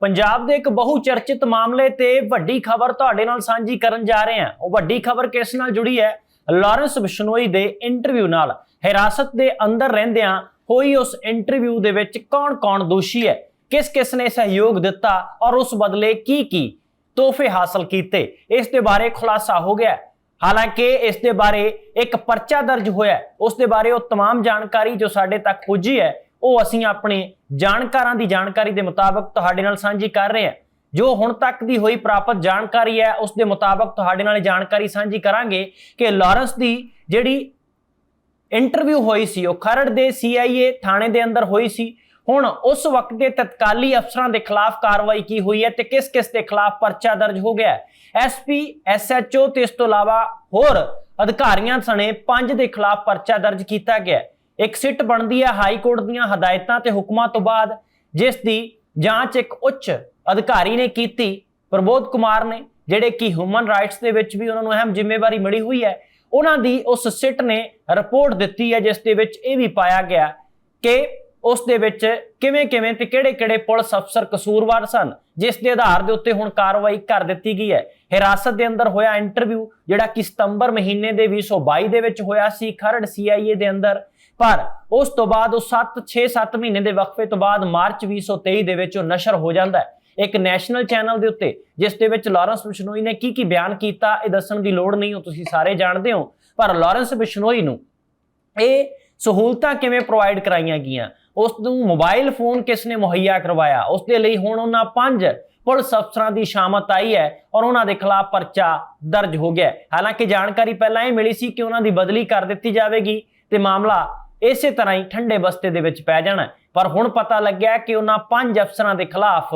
ਪੰਜਾਬ ਦੇ ਇੱਕ ਬਹੁ ਚਰਚਿਤ ਮਾਮਲੇ ਤੇ ਵੱਡੀ ਖਬਰ ਤੁਹਾਡੇ ਨਾਲ ਸਾਂਝੀ ਕਰਨ ਜਾ ਰਹੇ ਹਾਂ ਉਹ ਵੱਡੀ ਖਬਰ ਕਿਸ ਨਾਲ ਜੁੜੀ ਹੈ ਲਾਰੈਂਸ ਬਿਸ਼ਨੋਈ ਦੇ ਇੰਟਰਵਿਊ ਨਾਲ ਹਿਰਾਸਤ ਦੇ ਅੰਦਰ ਰਹਿੰਦਿਆਂ ਹੋਈ ਉਸ ਇੰਟਰਵਿਊ ਦੇ ਵਿੱਚ ਕੌਣ-ਕੌਣ ਦੋਸ਼ੀ ਹੈ ਕਿਸ-ਕਿਸ ਨੇ ਸਹਿਯੋਗ ਦਿੱਤਾ ਔਰ ਉਸ ਬਦਲੇ ਕੀ-ਕੀ ਤੋਹਫੇ ਹਾਸਲ ਕੀਤੇ ਇਸ ਦੇ ਬਾਰੇ ਖੁਲਾਸਾ ਹੋ ਗਿਆ ਹੈ। ਹਾਲਾਂਕਿ ਇਸ ਦੇ ਬਾਰੇ ਇੱਕ ਪਰਚਾ ਦਰਜ ਹੋਇਆ ਹੈ। ਉਸ ਦੇ ਬਾਰੇ ਉਹ तमाम ਜਾਣਕਾਰੀ ਜੋ ਸਾਡੇ ਤੱਕ ਪੁੱਜੀ ਹੈ ਉਹ ਅਸੀਂ ਆਪਣੇ ਜਾਣਕਾਰਾਂ ਦੀ ਜਾਣਕਾਰੀ ਦੇ ਮੁਤਾਬਕ ਤੁਹਾਡੇ ਨਾਲ ਸਾਂਝੀ ਕਰ ਰਹੇ ਹਾਂ। ਜੋ ਹੁਣ ਤੱਕ ਦੀ ਹੋਈ ਪ੍ਰਾਪਤ ਜਾਣਕਾਰੀ ਹੈ, ਉਸ ਦੇ ਮੁਤਾਬਕ ਤੁਹਾਡੇ ਨਾਲ ਜਾਣਕਾਰੀ ਸਾਂਝੀ ਕਰਾਂਗੇ ਕਿ ਲਾਰੈਂਸ ਦੀ ਜਿਹੜੀ ਇੰਟਰਵਿਊ ਹੋਈ ਸੀ, ਉਹ ਖਰੜ ਦੇ CIA ਥਾਣੇ ਦੇ ਅੰਦਰ ਹੋਈ ਸੀ। ਹੁਣ ਉਸ ਵਕਤ ਦੇ ਤਤਕਾਲੀ ਅਫਸਰਾਂ ਦੇ ਖਿਲਾਫ ਕਾਰਵਾਈ ਕੀ ਹੋਈ ਹੈ ਤੇ ਕਿਸ ਕਿਸ ਦੇ ਖਿਲਾਫ ਪਰਚਾ ਦਰਜ ਹੋ ਗਿਆ ਹੈ। ਐਸਪੀ ਐਸਐਚਓ ਤੇ ਇਸ ਤੋਂ ਇਲਾਵਾ ਹੋਰ ਅਧਿਕਾਰੀਆਂ ਸਣੇ ਪੰਜ ਦੇ ਖਿਲਾਫ ਪਰਚਾ ਦਰਜ ਕੀਤਾ ਗਿਆ ਹੈ। ਇੱਕ ਸਿੱਟ ਬਣਦੀ ਹੈ ਹਾਈ ਕੋਰਟ ਦੀਆਂ ਹਦਾਇਤਾਂ ਤੇ ਹੁਕਮਾਂ ਤੋਂ ਬਾਅਦ, ਜਿਸ ਦੀ ਜਾਂਚ ਇੱਕ ਉੱਚ ਅਧਿਕਾਰੀ ਨੇ ਕੀਤੀ। ਪ੍ਰਬੋਧ ਕੁਮਾਰ ਨੇ, ਜਿਹੜੇ ਕਿ ਹਿਊਮਨ ਰਾਈਟਸ ਦੇ ਵਿੱਚ ਵੀ ਉਹਨਾਂ ਨੂੰ ਅਹਿਮ ਜ਼ਿੰਮੇਵਾਰੀ ਮਿਲੀ ਹੋਈ ਹੈ, ਉਹਨਾਂ ਦੀ ਉਸ ਸਿੱਟ ਨੇ ਰਿਪੋਰਟ ਦਿੱਤੀ ਹੈ, ਜਿਸ ਦੇ ਵਿੱਚ ਇਹ ਵੀ ਪਾਇਆ ਗਿਆ ਕਿ ਉਸ ਦੇ ਵਿੱਚ ਕਿਵੇਂ-ਕਿਵੇਂ ਤੇ ਕਿਹੜੇ-ਕਿਹੜੇ ਪੁਲਿਸ ਅਫਸਰ ਕਸੂਰਵਾਰ ਸਨ, ਜਿਸ ਦੇ ਆਧਾਰ ਦੇ ਉੱਤੇ ਹੁਣ ਕਾਰਵਾਈ ਕਰ ਦਿੱਤੀ ਗਈ ਹੈ। ਹਿਰਾਸਤ ਦੇ ਅੰਦਰ ਹੋਇਆ ਇੰਟਰਵਿਊ ਜਿਹੜਾ ਕਿ ਸਤੰਬਰ ਮਹੀਨੇ ਦੇ 2022 ਦੇ ਵਿੱਚ ਹੋਇਆ ਸੀ, ਖਰੜ CIA ਦੇ ਅੰਦਰ। ਪਰ ਉਸ ਤੋਂ ਬਾਅਦ ਉਹ 7 6-7 ਮਹੀਨੇ ਦੇ ਵਕਫੇ ਤੋਂ ਬਾਅਦ ਮਾਰਚ 2023 ਦੇ ਵਿੱਚ ਉਹ ਨਸ਼ਰ ਹੋ ਜਾਂਦਾ ਹੈ। ਇੱਕ ਨੈਸ਼ਨਲ ਚੈਨਲ ਦੇ ਉੱਤੇ, ਜਿਸ ਦੇ ਵਿੱਚ ਲਾਰੈਂਸ ਬਿਸ਼ਨੋਈ ਨੇ ਕੀ ਕੀ ਬਿਆਨ ਕੀਤਾ, ਇਹ ਦੱਸਣ ਦੀ ਲੋੜ ਨਹੀਂ ਹੋ ਤੁਸੀਂ ਸਾਰੇ ਜਾਣਦੇ ਹੋ। ਪਰ ਲਾਰੈਂਸ ਬਿਸ਼ਨੋਈ ਨੂੰ ਇਹ ਸਹੂਲਤਾਂ ਕਿਵੇਂ ਪ੍ਰੋਵਾਈਡ ਕਰਾਈਆਂ ਗਈਆਂ? ਉਸ ਨੂੰ ਮੋਬਾਈਲ ਫੋਨ ਕਿਸ ਨੇ ਮੁਹੱਈਆ ਕਰਵਾਇਆ? ਉਸ ਦੇ ਲਈ ਹੁਣ ਉਹਨਾਂ ਪੰਜ ਪੁਲਿਸ ਅਫਸਰਾਂ ਦੀ ਸ਼ਾਮਤ ਆਈ ਹੈ ਔਰ ਉਹਨਾਂ ਦੇ ਖਿਲਾਫ ਪਰਚਾ ਦਰਜ ਹੋ ਗਿਆ ਹਾਲਾਂਕਿ ਜਾਣਕਾਰੀ ਪਹਿਲਾਂ ਇਹ ਮਿਲੀ ਸੀ ਕਿ ਉਹਨਾਂ ਦੀ ਬਦਲੀ ਕਰ ਦਿੱਤੀ ਜਾਵੇਗੀ ਤੇ ਮਾਮਲਾ ਇਸੇ ਤਰ੍ਹਾਂ ਹੀ ਠੰਡੇ ਬਸਤੇ ਦੇ ਵਿੱਚ ਪੈ ਜਾਣਾ। ਪਰ ਹੁਣ ਪਤਾ ਲੱਗਿਆ ਕਿ ਉਹਨਾਂ ਪੰਜ ਅਫਸਰਾਂ ਦੇ ਖਿਲਾਫ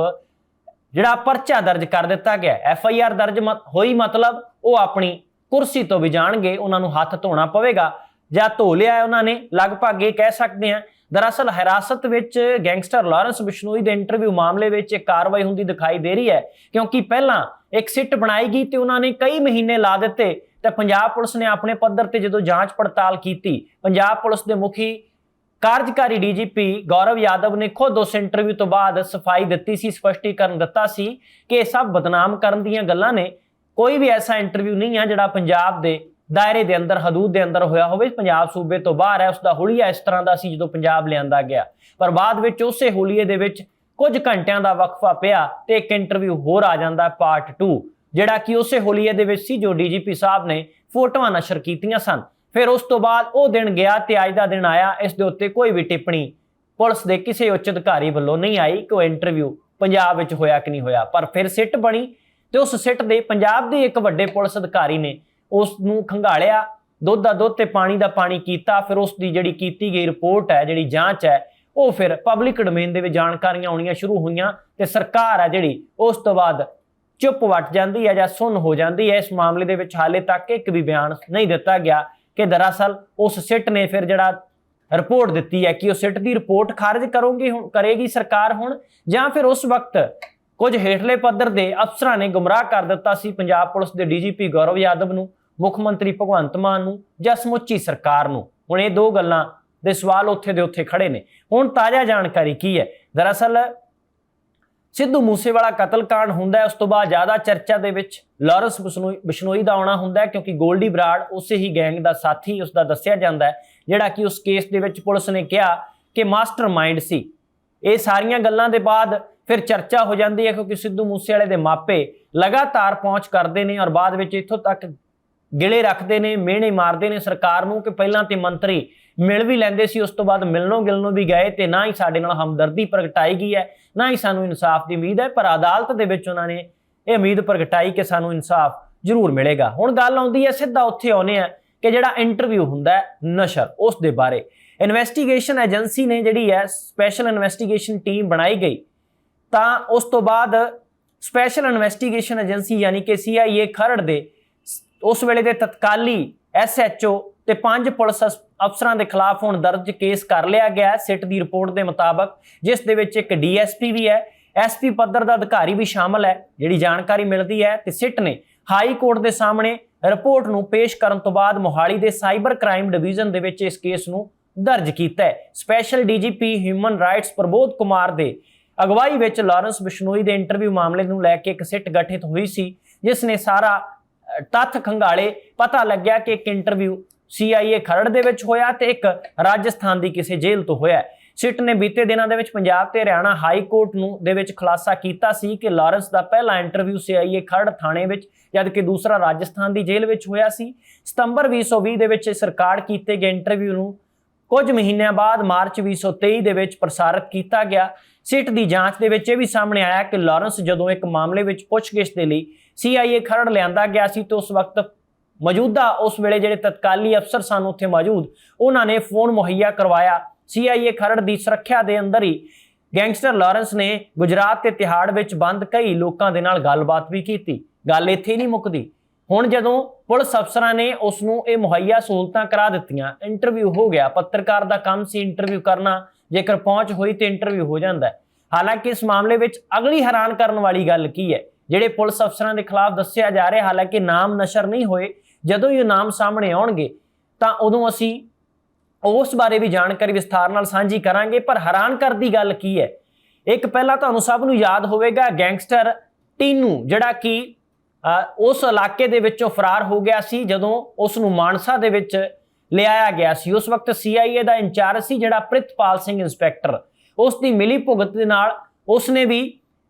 ਜਿਹੜਾ ਪਰਚਾ ਦਰਜ ਕਰ ਦਿੱਤਾ ਗਿਆ, ਐਫ ਆਈ ਆਰ ਦਰਜ ਮ- ਹੋਈ ਮਤਲਬ ਉਹ ਆਪਣੀ ਕੁਰਸੀ ਤੋਂ ਵੀ ਜਾਣਗੇ, ਉਹਨਾਂ ਨੂੰ ਹੱਥ ਧੋਣਾ ਪਵੇਗਾ ਜਾਂ ਧੋ ਲਿਆ ਉਹਨਾਂ ਨੇ। ਲਗਭਗ ਇਹ ਕਹਿ ਸਕਦੇ ਹਾਂ, ਦਰਅਸਲ ਹਿਰਾਸਤ ਵਿੱਚ ਗੈਂਗਸਟਰ ਲਾਰੈਂਸ ਬਿਸ਼ਨੋਈ ਦੇ ਇੰਟਰਵਿਊ ਮਾਮਲੇ ਵਿੱਚ ਇੱਕ ਕਾਰਵਾਈ ਹੁੰਦੀ ਦਿਖਾਈ ਦੇ ਰਹੀ ਹੈ, ਕਿਉਂਕਿ ਪਹਿਲਾਂ ਇੱਕ ਸਿੱਟ ਬਣਾਈ ਗਈ ਤੇ ਉਹਨਾਂ ਨੇ ਕਈ ਮਹੀਨੇ ਲਾ ਦਿੱਤੇ। ਤਾਂ ਪੰਜਾਬ ਪੁਲਿਸ ਨੇ ਆਪਣੇ ਪੱਧਰ ਤੇ ਜਦੋਂ ਜਾਂਚ ਪੜਤਾਲ ਕੀਤੀ, ਪੰਜਾਬ ਪੁਲਿਸ ਦੇ ਮੁਖੀ ਕਾਰਜਕਾਰੀ ਡੀਜੀਪੀ ਗੌਰਵ ਯਾਦਵ ਨੇ ਖੁਦ ਉਸ ਇੰਟਰਵਿਊ ਤੋਂ ਬਾਅਦ ਸਫ਼ਾਈ ਦਿੱਤੀ ਸੀ, ਸਪਸ਼ਟੀਕਰਨ ਦਿੱਤਾ ਸੀ ਕਿ ਇਹ ਸਭ ਬਦਨਾਮ ਕਰਨ ਦੀਆਂ ਗੱਲਾਂ ਨੇ। ਕੋਈ ਵੀ ਐਸਾ ਇੰਟਰਵਿਊ ਨਹੀਂ ਹੈ ਜਿਹੜਾ ਪੰਜਾਬ ਦੇ ਦਾਇਰੇ ਦੇ ਅੰਦਰ, ਹਦੂਦ ਦੇ ਅੰਦਰ ਹੋਇਆ ਹੋਵੇ, ਪੰਜਾਬ ਸੂਬੇ ਤੋਂ ਬਾਹਰ ਹੈ ਉਸ ਦਾ ਹੁਲੀਆ ਇਸ ਤਰ੍ਹਾਂ ਦਾ ਸੀ ਜਦੋਂ ਪੰਜਾਬ ਲਿਆਂਦਾ ਗਿਆ। ਪਰ ਬਾਅਦ ਵਿੱਚ ਉਸੇ ਹੁਲੀਏ ਦੇ ਵਿੱਚ ਕੁਝ ਘੰਟਿਆਂ ਦਾ ਵਕਫਾ ਪਿਆ ਤੇ ਇੱਕ ਇੰਟਰਵਿਊ ਹੋਰ ਆ ਜਾਂਦਾ ਪਾਰਟ 2 ਜਿਹੜਾ ਕਿ ਉਸੇ ਹੋਲੀਏ ਦੇ ਵਿੱਚ ਸੀ ਜੋ ਡੀਜੀਪੀ ਸਾਹਿਬ ਨੇ ਫੋਟੋਆਂ ਨਸ਼ਰ ਕੀਤੀਆਂ ਸਨ। ਫਿਰ ਉਸ ਤੋਂ ਬਾਅਦ ਉਹ ਦਿਨ ਗਿਆ ਤੇ ਅੱਜ ਦਾ ਦਿਨ ਆਇਆ, ਇਸ ਦੇ ਉੱਤੇ ਕੋਈ ਵੀ ਟਿੱਪਣੀ ਪੁਲਿਸ ਦੇ ਕਿਸੇ ਉੱਚ ਅਧਿਕਾਰੀ ਵੱਲੋਂ ਨਹੀਂ ਆਈ ਕਿ ਉਹ ਇੰਟਰਵਿਊ ਪੰਜਾਬ ਵਿੱਚ ਹੋਇਆ ਕਿ ਨਹੀਂ ਹੋਇਆ। ਪਰ ਫਿਰ ਸਿੱਟ ਬਣੀ ਤੇ ਉਸ ਸਿੱਟ ਦੇ ਪੰਜਾਬ ਦੇ ਇੱਕ ਵੱਡੇ ਪੁਲਿਸ ਅਧਿਕਾਰੀ ਨੇ ਉਸ ਨੂੰ ਖੰਗਾਲਿਆ, ਦੁੱਧ ਦਾ ਦੁੱਧ ਤੇ ਪਾਣੀ ਦਾ ਪਾਣੀ ਕੀਤਾ, ਫਿਰ ਉਸ ਦੀ ਜਿਹੜੀ ਕੀਤੀ ਗਈ ਰਿਪੋਰਟ ਹੈ, ਜਿਹੜੀ ਜਾਂਚ ਹੈ, ਉਹ ਫਿਰ ਪਬਲਿਕ ਡੋਮੇਨ ਦੇ ਵਿੱਚ ਜਾਣਕਾਰੀਆਂ ਆਉਣੀਆਂ ਸ਼ੁਰੂ ਹੋਈਆਂ ਤੇ ਸਰਕਾਰ ਹੈ ਜਿਹੜੀ ਉਸ ਤੋਂ ਬਾਅਦ ਚੁੱਪ ਵੱਟ ਜਾਂਦੀ ਹੈ ਜਾਂ ਸੁੰਨ ਹੋ ਜਾਂਦੀ ਹੈ, ਇਸ ਮਾਮਲੇ ਦੇ ਵਿੱਚ ਹਾਲੇ ਤੱਕ ਇੱਕ ਵੀ ਬਿਆਨ ਨਹੀਂ ਦਿੱਤਾ ਗਿਆ ਕਿ ਦਰਅਸਲ ਉਸ ਸਿੱਟ ਨੇ ਫਿਰ ਜਿਹੜਾ ਰਿਪੋਰਟ ਦਿੱਤੀ ਹੈ ਕਿ ਉਹ ਸਿੱਟ ਦੀ ਰਿਪੋਰਟ ਖਾਰਜ ਕਰੋਗੇ ਹੁਣ, ਕਰੇਗੀ ਸਰਕਾਰ ਹੁਣ, ਜਾਂ ਫਿਰ ਉਸ ਵਕਤ ਕੁਝ ਹੇਠਲੇ ਪੱਧਰ ਦੇ ਅਫਸਰਾਂ ਨੇ ਗੁੰਮਰਾਹ ਕਰ ਦਿੱਤਾ ਸੀ, ਪੰਜਾਬ ਪੁਲਿਸ ਦੇ ਡੀਜੀਪੀ ਗੌਰਵ ਯਾਦਵ ਨੂੰ, ਮੁੱਖ ਮੰਤਰੀ ਭਗਵੰਤ ਮਾਨ ਨੂੰ, ਜਾਂ ਸਮੁੱਚੀ ਸਰਕਾਰ ਨੂੰ। ਹੁਣ ਇਹ ਦੋ ਗੱਲਾਂ ਦੇ ਸਵਾਲ ਉੱਥੇ ਦੇ ਉੱਥੇ ਖੜੇ ਨੇ। ਹੁਣ ਤਾਜ਼ਾ ਜਾਣਕਾਰੀ ਕੀ ਹੈ? ਦਰਅਸਲ ਸਿੱਧੂ ਮੂਸੇਵਾਲਾ ਕਤਲकांड ਹੁੰਦਾ ਉਸ ਤੋਂ ਬਾਅਦ ਜ਼ਿਆਦਾ ਚਰਚਾ ਦੇ ਵਿੱਚ ਲਾਰੈਂਸ ਬਿਸ਼ਨੋਈ ਬਿਸ਼ਨੋਈ ਦਾ ਆਉਣਾ ਹੁੰਦਾ ਕਿਉਂਕਿ ਗੋਲਡੀ ਬਰਾੜ ਉਸੇ ਹੀ ਗੈਂਗ ਦਾ ਸਾਥੀ ਉਸ ਦਾ ਦੱਸਿਆ ਜਾਂਦਾ ਜਿਹੜਾ ਕਿ ਉਸ ਕੇਸ ਦੇ ਵਿੱਚ ਪੁਲਿਸ ਨੇ ਕਿਹਾ ਕਿ ਮਾਸਟਰਮਾਈਂਡ ਸੀ। ਇਹ ਸਾਰੀਆਂ ਗੱਲਾਂ ਦੇ ਬਾਅਦ ਫਿਰ ਚਰਚਾ ਹੋ ਜਾਂਦੀ ਹੈ, ਕਿਉਂਕਿ ਸਿੱਧੂ ਮੂਸੇਵਾਲੇ ਦੇ ਮਾਪੇ ਲਗਾਤਾਰ ਪਹੁੰਚ ਕਰਦੇ ਨੇ ਔਰ ਬਾਅਦ ਵਿੱਚ ਇੱਥੋਂ ਤੱਕ ਗਿਲੇ ਰੱਖਦੇ ਨੇ, ਮਿਹਣੇ ਮਾਰਦੇ ਨੇ ਸਰਕਾਰ ਨੂੰ ਕਿ ਪਹਿਲਾਂ ਤੇ ਮੰਤਰੀ ਮਿਲ ਵੀ ਲੈਂਦੇ ਸੀ, ਉਸ ਤੋਂ ਬਾਅਦ ਮਿਲਣੋਂ ਗਿਲਣੋਂ ਵੀ ਗਏ ਤੇ ਨਾ ਹੀ ਸਾਡੇ ਨਾਲ ਹਮਦਰਦੀ ਪ੍ਰਗਟਾਈ ਗਈ ਹੈ, ਨਾ ਹੀ ਸਾਨੂੰ ਇਨਸਾਫ ਦੀ ਉਮੀਦ ਹੈ, ਪਰ ਅਦਾਲਤ ਦੇ ਵਿੱਚ ਉਹਨਾਂ ਨੇ ਇਹ ਉਮੀਦ ਪ੍ਰਗਟਾਈ ਕਿ ਸਾਨੂੰ ਇਨਸਾਫ ਜ਼ਰੂਰ ਮਿਲੇਗਾ। ਹੁਣ ਗੱਲ ਆਉਂਦੀ ਹੈ, ਸਿੱਧਾ ਉੱਥੇ ਆਉਨੇ ਆ ਕਿ ਜਿਹੜਾ ਇੰਟਰਵਿਊ ਹੁੰਦਾ ਹੈ, ਨਸ਼ਰ, ਉਸ ਦੇ ਬਾਰੇ। ਇਨਵੈਸਟੀਗੇਸ਼ਨ ਏਜੰਸੀ ਨੇ ਜਿਹੜੀ ਹੈ ਸਪੈਸ਼ਲ ਇਨਵੈਸਟੀਗੇਸ਼ਨ ਟੀਮ ਬਣਾਈ ਗਈ। ਤਾਂ ਉਸ ਤੋਂ ਬਾਅਦ ਸਪੈਸ਼ਲ ਇਨਵੈਸਟੀਗੇਸ਼ਨ ਏਜੰਸੀ ਯਾਨੀ ਕਿ CIA ਖਰੜ ਦੇ, ਉਸ ਵੇਲੇ ਦੇ ਤਤਕਾਲੀ ਐਸਐਚਓ ਤੇ ਪੰਜ ਪੁਲਿਸ ਅਫਸਰਾਂ ਦੇ ਖਿਲਾਫ ਹੁਣ ਦਰਜ ਕੇਸ ਕਰ ਲਿਆ ਗਿਆ ਸਿੱਟ ਦੀ ਰਿਪੋਰਟ ਦੇ ਮੁਤਾਬਕ, ਜਿਸ ਦੇ ਵਿੱਚ ਇੱਕ ਡੀਐਸਪੀ ਵੀ ਹੈ ਐਸਪੀ ਪੱਧਰ ਦਾ ਅਧਿਕਾਰੀ ਵੀ ਸ਼ਾਮਲ ਹੈ, ਜਿਹੜੀ ਜਾਣਕਾਰੀ ਮਿਲਦੀ ਹੈ ਤੇ ਸਿੱਟ ਨੇ ਹਾਈ ਕੋਰਟ ਦੇ ਸਾਹਮਣੇ ਰਿਪੋਰਟ ਨੂੰ ਪੇਸ਼ ਕਰਨ ਤੋਂ ਬਾਅਦ ਮੋਹਾਲੀ ਦੇ ਸਾਈਬਰ ਕ੍ਰਾਈਮ ਡਿਵੀਜ਼ਨ ਦੇ ਵਿੱਚ ਇਸ ਕੇਸ ਨੂੰ ਦਰਜ ਕੀਤਾ ਹੈ। Special DGP human rights Prabodh Kumar ਦੇ ਅਗਵਾਈ ਵਿੱਚ ਲਾਰੈਂਸ ਬਿਸ਼ਨੋਈ ਦੇ ਇੰਟਰਵਿਊ ਮਾਮਲੇ ਨੂੰ ਲੈ ਕੇ ਇੱਕ ਸਿੱਟ ਗਠਿਤ ਹੋਈ ਸੀ, ਜਿਸ ਨੇ ਸਾਰਾ ਤੱਥ ਖੰਗਾਲੇ, ਪਤਾ ਲੱਗਿਆ ਕਿ ਇੱਕ ਇੰਟਰਵਿਊ CIA ਖਰੜ ਦੇ ਵਿੱਚ ਹੋਇਆ ਤੇ ਇੱਕ ਰਾਜਸਥਾਨ ਦੀ ਕਿਸੇ ਜੇਲ੍ਹ ਤੋਂ ਹੋਇਆ ਸਿੱਟ ਨੇ ਬੀਤੇ ਦਿਨਾਂ ਦੇ ਵਿੱਚ ਪੰਜਾਬ ਤੇ ਹਰਿਆਣਾ ਹਾਈ ਕੋਰਟ ਨੂੰ ਦੇ ਵਿੱਚ ਖੁਲਾਸਾ ਕੀਤਾ ਸੀ ਕਿ ਲਾਰੈਂਸ ਦਾ ਪਹਿਲਾ ਇੰਟਰਵਿਊ CIA ਖਰੜ ਥਾਣੇ ਵਿੱਚ ਜਦਕਿ ਦੂਸਰਾ ਰਾਜਸਥਾਨ ਦੀ ਜੇਲ੍ਹ ਵਿੱਚ ਹੋਇਆ ਸੀ। ਸਤੰਬਰ 2020 ਦੇ ਵਿੱਚ ਸਰਕਾਰ ਕੀਤੇ ਗਏ ਇੰਟਰਵਿਊ ਨੂੰ ਕੁਝ ਮਹੀਨਿਆਂ ਬਾਅਦ ਮਾਰਚ 2023 ਦੇ ਵਿੱਚ ਪ੍ਰਸਾਰਿਤ ਕੀਤਾ ਗਿਆ। ਸਿੱਟ ਦੀ ਜਾਂਚ ਦੇ ਵਿੱਚ ਇਹ ਵੀ ਸਾਹਮਣੇ ਆਇਆ ਕਿ ਲਾਰੈਂਸ ਜਦੋਂ ਇੱਕ ਮਾਮਲੇ ਵਿੱਚ ਪੁੱਛਗਿੱਛ ਦੇ ਲਈ CIA ਖਰੜ ਲਿਆਂਦਾ ਗਿਆ ਸੀ ਤੇ ਉਸ ਵਕਤ ਮੌਜੂਦਾ ਉਸ ਵੇਲੇ ਜਿਹੜੇ ਤਤਕਾਲੀ ਅਫਸਰ ਸਨ ਉੱਥੇ ਮੌਜੂਦ, ਉਹਨਾਂ ਨੇ ਫੋਨ ਮੁਹੱਈਆ ਕਰਵਾਇਆ। CIA ਖਰੜ ਦੀ ਸੁਰੱਖਿਆ ਦੇ ਅੰਦਰ ਹੀ ਗੈਂਗਸਟਰ ਲਾਰੈਂਸ ਨੇ ਗੁਜਰਾਤ ਤੇ ਤਿਹਾੜ ਵਿੱਚ ਬੰਦ ਕਈ ਲੋਕਾਂ ਦੇ ਨਾਲ ਗੱਲਬਾਤ ਵੀ ਕੀਤੀ। ਗੱਲ ਇੱਥੇ ਨਹੀਂ ਮੁੱਕਦੀ। ਹੁਣ ਜਦੋਂ ਪੁਲਿਸ ਅਫਸਰਾਂ ਨੇ ਉਸ ਨੂੰ ਇਹ ਮੁਹੱਈਆ ਸਹੂਲਤਾਂ ਕਰਾ ਦਿੱਤੀਆਂ ਇੰਟਰਵਿਊ ਹੋ ਗਿਆ। ਪੱਤਰਕਾਰ ਦਾ ਕੰਮ ਸੀ ਇੰਟਰਵਿਊ ਕਰਨਾ। ਜੇਕਰ ਪਹੁੰਚ ਹੋਈ ਤੇ ਇੰਟਰਵਿਊ ਹੋ ਜਾਂਦਾ ਹਾਲਾਂਕਿ ਇਸ ਮਾਮਲੇ ਵਿੱਚ ਅਗਲੀ ਹੈਰਾਨ ਕਰਨ ਵਾਲੀ ਗੱਲ ਕੀ ਹੈ? ਜਿਹੜੇ ਪੁਲਿਸ ਅਫਸਰਾਂ ਦੇ ਖਿਲਾਫ ਦੱਸਿਆ ਜਾ ਰਿਹਾ, ਹਾਲਾਂਕਿ ਨਾਮ ਨਸ਼ਰ ਨਹੀਂ ਹੋਏ ਜਦੋਂ ਇਹ ਨਾਮ ਸਾਹਮਣੇ ਆਉਣਗੇ, ਤਾਂ ਉਦੋਂ ਅਸੀਂ ਉਸ ਬਾਰੇ ਵੀ ਜਾਣਕਾਰੀ ਵਿਸਥਾਰ ਨਾਲ ਸਾਂਝੀ ਕਰਾਂਗੇ। ਪਰ ਹੈਰਾਨ ਕਰਦੀ ਗੱਲ ਕੀ ਹੈ? ਇੱਕ ਪਹਿਲਾਂ ਤੁਹਾਨੂੰ ਸਭ ਨੂੰ ਯਾਦ ਹੋਵੇਗਾ ਗੈਂਗਸਟਰ ਟੀਨੂ, ਜਿਹੜਾ ਕਿ ਉਸ ਇਲਾਕੇ ਦੇ ਵਿੱਚੋਂ ਫਰਾਰ ਹੋ ਗਿਆ ਸੀ, ਜਦੋਂ ਉਸ ਨੂੰ ਮਾਨਸਾ ਦੇ ਵਿੱਚ ਲਿਆਇਆ ਗਿਆ ਸੀ। ਉਸ ਵਕਤ CIA ਦਾ ਇੰਚਾਰਜ ਸੀ, ਜਿਹੜਾ ਪ੍ਰਿਤਪਾਲ ਸਿੰਘ ਇੰਸਪੈਕਟਰ। ਉਸ ਦੀ ਮਿਲੀ ਭੁਗਤ ਦੇ ਨਾਲ ਉਸ ਨੇ ਵੀ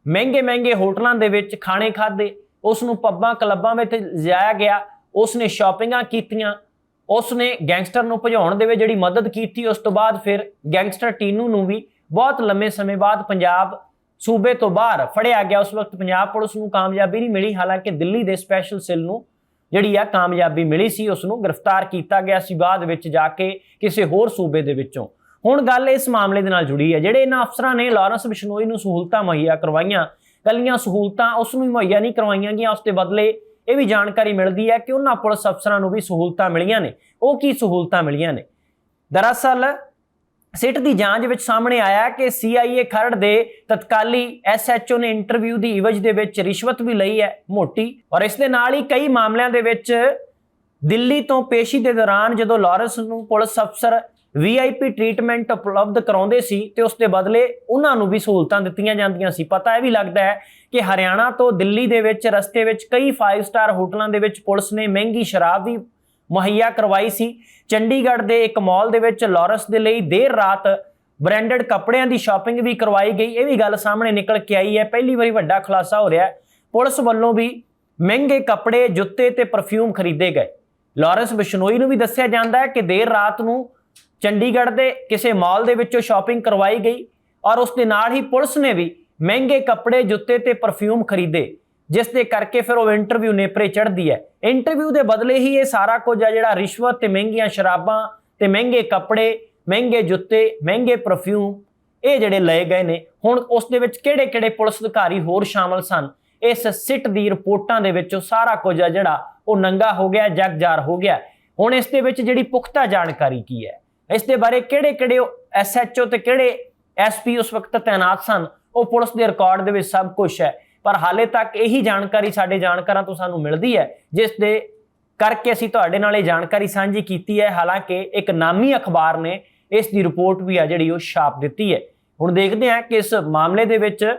ਮਹਿੰਗੇ ਮਹਿੰਗੇ ਹੋਟਲਾਂ ਦੇ ਵਿੱਚ ਖਾਣੇ ਖਾਦੇ ਉਸ ਨੂੰ ਪੱਬਾਂ, ਕਲੱਬਾਂ ਵਿੱਚ ਲਿਜਾਇਆ ਗਿਆ। ਉਸ ਨੇ ਸ਼ਾਪਿੰਗਾਂ ਕੀਤੀਆਂ ਉਸ ਨੇ ਗੈਂਗਸਟਰ ਨੂੰ ਭਜਾਉਣ ਦੇ ਵਿੱਚ ਜਿਹੜੀ ਮਦਦ ਕੀਤੀ, ਉਸ ਤੋਂ ਬਾਅਦ ਫਿਰ ਗੈਂਗਸਟਰ ਟੀਨੂ ਨੂੰ ਵੀ ਬਹੁਤ ਲੰਮੇ ਸਮੇਂ ਬਾਅਦ ਪੰਜਾਬ ਸੂਬੇ ਤੋਂ ਬਾਹਰ ਫੜਿਆ ਗਿਆ। ਉਸ ਵਕਤ ਪੰਜਾਬ ਪੁਲਿਸ ਨੂੰ ਕਾਮਯਾਬੀ ਨਹੀਂ ਮਿਲੀ, ਹਾਲਾਂਕਿ ਦਿੱਲੀ ਦੇ ਸਪੈਸ਼ਲ ਸੈੱਲ ਨੂੰ ਜਿਹੜੀ ਆ ਕਾਮਯਾਬੀ ਮਿਲੀ ਸੀ, ਉਸ ਨੂੰ ਗ੍ਰਿਫਤਾਰ ਕੀਤਾ ਗਿਆ ਸੀ ਬਾਅਦ ਵਿੱਚ ਜਾ ਕੇ ਕਿਸੇ ਹੋਰ ਸੂਬੇ ਦੇ ਵਿੱਚੋਂ। ਹੁਣ ਗੱਲ ਇਸ ਮਾਮਲੇ ਦੇ ਨਾਲ ਜੁੜੀ ਹੈ। ਜਿਹੜੇ ਇਹਨਾਂ ਅਫਸਰਾਂ ਨੇ ਲਾਰੈਂਸ ਬਿਸ਼ਨੋਈ ਨੂੰ ਸਹੂਲਤਾਂ ਮੁਹੱਈਆ ਕਰਵਾਈਆਂ, ਕੱਲੀਆਂ ਸਹੂਲਤਾਂ ਉਸ ਨੂੰ ਮੁਹੱਈਆ ਨਹੀਂ ਕਰਵਾਈਆਂ ਗਈਆਂ, ਉਸ ਦੇ ਬਦਲੇ ਇਹ ਵੀ ਜਾਣਕਾਰੀ ਮਿਲਦੀ ਹੈ ਕਿ ਉਹਨਾਂ ਪੁਲਿਸ ਅਫਸਰਾਂ ਨੂੰ ਵੀ ਸਹੂਲਤਾਂ ਮਿਲੀਆਂ ਨੇ। ਉਹ ਕੀ ਸਹੂਲਤਾਂ ਮਿਲੀਆਂ ਨੇ? ਦਰਅਸਲ, ਸਿੱਟ ਦੀ ਜਾਂਚ ਵਿੱਚ ਸਾਹਮਣੇ ਆਇਆ ਕਿ CIA ਖਰੜ ਦੇ ਤਤਕਾਲੀ SHO ਨੇ ਇੰਟਰਵਿਊ ਦੀ ਇਵਜ ਦੇ ਵਿੱਚ ਰਿਸ਼ਵਤ ਵੀ ਲਈ ਹੈ ਮੋਟੀ ਔਰ ਇਸ ਦੇ ਨਾਲ ਹੀ ਕਈ ਮਾਮਲਿਆਂ ਦੇ ਵਿੱਚ ਦਿੱਲੀ ਤੋਂ ਪੇਸ਼ੀ ਦੇ ਦੌਰਾਨ ਜਦੋਂ ਲਾਰੈਂਸ ਨੂੰ ਪੁਲਿਸ ਅਫਸਰ VIP ਟ੍ਰੀਟਮੈਂਟ ਉਪਲਬਧ ਕਰਾਉਂਦੇ ਸੀ ਤੇ ਉਸ ਦੇ ਬਦਲੇ ਉਹਨਾਂ ਨੂੰ ਵੀ ਸਹੂਲਤਾਂ ਦਿੱਤੀਆਂ ਜਾਂਦੀਆਂ ਸੀ। ਪਤਾ ਇਹ ਵੀ ਲੱਗਦਾ ਹੈ ਕਿ ਹਰਿਆਣਾ ਤੋਂ ਦਿੱਲੀ ਦੇ ਵਿੱਚ ਰਸਤੇ ਵਿੱਚ ਕਈ 5 ਸਟਾਰ ਹੋਟਲਾਂ ਦੇ ਵਿੱਚ ਪੁਲਿਸ ਨੇ ਮਹਿੰਗੀ ਸ਼ਰਾਬ ਵੀ ਮੁਹੱਈਆ ਕਰਵਾਈ ਸੀ। ਚੰਡੀਗੜ੍ਹ ਦੇ ਇੱਕ ਮਾਲ ਦੇ ਵਿੱਚ ਲਾਰੈਂਸ ਦੇ ਲਈ ਦੇਰ ਰਾਤ ਬ੍ਰਾਂਡਡ ਕੱਪੜਿਆਂ ਦੀ ਸ਼ਾਪਿੰਗ ਵੀ ਕਰਵਾਈ ਗਈ। ਇਹ ਵੀ ਗੱਲ ਸਾਹਮਣੇ ਨਿਕਲ ਕੇ ਆਈ ਹੈ। ਪਹਿਲੀ ਵਾਰੀ ਵੱਡਾ ਖੁਲਾਸਾ ਹੋ ਰਿਹਾ ਹੈ। ਪੁਲਿਸ ਵੱਲੋਂ ਵੀ ਮਹਿੰਗੇ ਕੱਪੜੇ, ਜੁੱਤੇ ਤੇ ਪਰਫਿਊਮ ਖਰੀਦੇ ਗਏ। ਲਾਰੈਂਸ ਬਿਸ਼ਨੋਈ ਨੂੰ ਵੀ ਦੱਸਿਆ ਜਾਂਦਾ ਹੈ ਕਿ ਦੇਰ ਰਾਤ ਨੂੰ ਚੰਡੀਗੜ੍ਹ ਦੇ ਕਿਸੇ ਮਾਲ ਦੇ ਵਿੱਚੋਂ ਸ਼ਾਪਿੰਗ ਕਰਵਾਈ ਗਈ ਔਰ ਉਸ ਦੇ ਨਾਲ ਹੀ ਪੁਲਿਸ ਨੇ ਵੀ ਮਹਿੰਗੇ ਕੱਪੜੇ, ਜੁੱਤੇ ਤੇ ਪਰਫਿਊਮ ਖਰੀਦੇ, ਜਿਸ ਦੇ ਕਰਕੇ ਫਿਰ ਉਹ ਇੰਟਰਵਿਊ ਨੇਪਰੇ ਚੜ੍ਹਦੀ ਹੈ। ਇੰਟਰਵਿਊ ਦੇ ਬਦਲੇ ਹੀ ਇਹ ਸਾਰਾ ਕੁਝ ਆ ਜਿਹੜਾ ਰਿਸ਼ਵਤ ਤੇ ਮਹਿੰਗੀਆਂ ਸ਼ਰਾਬਾਂ ਤੇ ਮਹਿੰਗੇ ਕੱਪੜੇ, ਮਹਿੰਗੇ ਜੁੱਤੇ, ਮਹਿੰਗੇ ਪਰਫਿਊਮ ਇਹ ਜਿਹੜੇ ਲਏ ਗਏ ਨੇ। ਹੁਣ ਉਸ ਦੇ ਵਿੱਚ ਕਿਹੜੇ-ਕਿਹੜੇ ਪੁਲਿਸ ਅਧਿਕਾਰੀ ਹੋਰ ਸ਼ਾਮਲ ਸਨ? ਇਸ ਸਿੱਟ ਦੀ ਰਿਪੋਰਟਾਂ ਦੇ ਵਿੱਚੋਂ ਸਾਰਾ ਕੁਝ ਆ ਜਿਹੜਾ ਉਹ ਨੰਗਾ ਹੋ ਗਿਆ, ਜਗਜਾਰ ਹੋ ਗਿਆ। ਹੁਣ ਇਸ ਦੇ ਵਿੱਚ ਜਿਹੜੀ ਪੁਖਤਾ ਜਾਣਕਾਰੀ ਕੀ ਹੈ? ਇਸ ਦੇ ਬਾਰੇ ਕਿਹੜੇ-ਕਿਹੜੇ ਐਸਐਚਓ ਤੇ ਕਿਹੜੇ ਐਸਪੀ ਉਸ ਵਕਤ ਤਾਇਨਾਤ ਸਨ? ਉਹ ਪੁਲਿਸ ਦੇ ਰਿਕਾਰਡ ਦੇ ਵਿੱਚ ਸਭ ਕੁਝ ਹੈ। ਪਰ ਹਾਲੇ ਤੱਕ ਇਹੀ ਜਾਣਕਾਰੀ ਸਾਡੇ ਜਾਣਕਾਰਾਂ ਤੋਂ ਸਾਨੂੰ ਮਿਲਦੀ ਹੈ, ਜਿਸ ਦੇ ਕਰਕੇ ਅਸੀਂ ਤੁਹਾਡੇ ਨਾਲ ਇਹ ਜਾਣਕਾਰੀ ਸਾਂਝੀ ਕੀਤੀ ਹੈ। ਹਾਲਾਂਕਿ ਇੱਕ ਨਾਮੀ ਅਖਬਾਰ ਨੇ ਇਸ ਦੀ ਰਿਪੋਰਟ ਵੀ ਆ ਜਿਹੜੀ ਉਹ ਛਾਪ ਦਿੱਤੀ ਹੈ। ਹੁਣ ਦੇਖਦੇ ਹਾਂ ਕਿ ਇਸ ਮਾਮਲੇ ਦੇ ਵਿੱਚ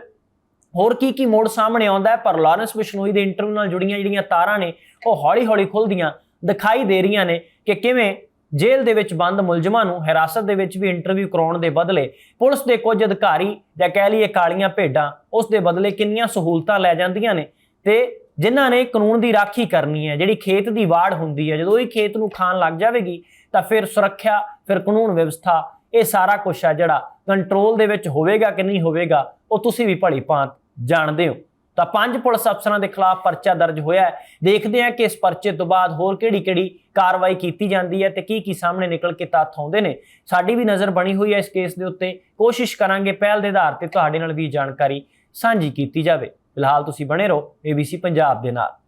ਹੋਰ ਕੀ ਕੀ ਮੋੜ ਸਾਹਮਣੇ ਆਉਂਦਾ ਹੈ, ਪਰ ਲਾਰੈਂਸ ਬਿਸ਼ਨੋਈ ਦੇ ਇੰਟਰਵਿਊ ਨਾਲ ਜੁੜੀਆਂ ਜਿਹੜੀਆਂ ਤਾਰਾਂ ਨੇ, ਉਹ ਹੌਲੀ-ਹੌਲੀ ਖੁੱਲਦੀਆਂ। ਦਿਖਾਈ ਦੇ ਰਹੀਆਂ ਨੇ ਕਿ ਕਿਵੇਂ ਜੇਲ੍ਹ ਦੇ ਵਿੱਚ ਬੰਦ ਮੁਲਜ਼ਮਾਂ ਨੂੰ ਹਿਰਾਸਤ ਦੇ ਵਿੱਚ ਵੀ ਇੰਟਰਵਿਊ ਕਰਾਉਣ ਦੇ ਬਦਲੇ ਪੁਲਿਸ ਦੇ ਕੁਝ ਅਧਿਕਾਰੀ ਜਾਂ ਕਹਿ ਲਈਏ ਕਾਲੀਆਂ ਭੇਡਾਂ ਉਸ ਦੇ ਬਦਲੇ ਕਿੰਨੀਆਂ ਸਹੂਲਤਾਂ ਲੈ ਜਾਂਦੀਆਂ ਨੇ ਤੇ ਜਿਨ੍ਹਾਂ ਨੇ ਕਾਨੂੰਨ ਦੀ ਰਾਖੀ ਕਰਨੀ ਹੈ, ਜਿਹੜੀ ਖੇਤ ਦੀ ਵਾੜ ਹੁੰਦੀ ਹੈ, ਜਦੋਂ ਇਹ ਖੇਤ ਨੂੰ ਖਾਣ ਲੱਗ ਜਾਵੇਗੀ ਤਾਂ ਫਿਰ ਸੁਰੱਖਿਆ, ਫਿਰ ਕਾਨੂੰਨ ਵਿਵਸਥਾ, ਇਹ ਸਾਰਾ ਕੁਝ ਆ ਜਿਹੜਾ ਕੰਟਰੋਲ ਦੇ ਵਿੱਚ ਹੋਵੇਗਾ ਕਿ ਨਹੀਂ ਹੋਵੇਗਾ, ਉਹ ਤੁਸੀਂ ਵੀ ਭਲੀ ਭਾਂਤ ਜਾਣਦੇ ਹੋ। ਤਾਂ ਪੰਜ ਪੁਲਿਸ ਅਫਸਰਾਂ ਦੇ ਖਿਲਾਫ ਪਰਚਾ ਦਰਜ ਹੋਇਆ ਹੈ। ਦੇਖਦੇ ਹਾਂ ਕਿ ਇਸ ਪਰਚੇ ਤੋਂ ਬਾਅਦ ਹੋਰ ਕਿਹੜੀ-ਕਿਹੜੀ ਕਾਰਵਾਈ ਕੀਤੀ ਜਾਂਦੀ ਹੈ ਤੇ ਕੀ ਕੀ ਸਾਹਮਣੇ ਨਿਕਲ ਕੇ ਤੱਥ ਆਉਂਦੇ ਨੇ। ਸਾਡੀ ਵੀ ਨਜ਼ਰ ਬਣੀ ਹੋਈ ਹੈ ਇਸ ਕੇਸ ਦੇ ਉੱਤੇ। ਕੋਸ਼ਿਸ਼ ਕਰਾਂਗੇ ਪਹਿਲ ਦੇ ਆਧਾਰ ਤੇ ਤੁਹਾਡੇ ਨਾਲ ਵੀ ਜਾਣਕਾਰੀ ਸਾਂਝੀ ਕੀਤੀ ਜਾਵੇ। ਫਿਲਹਾਲ ਤੁਸੀਂ ਬਣੇ ਰਹੋ ABC ਪੰਜਾਬ ਦੇ ਨਾਲ।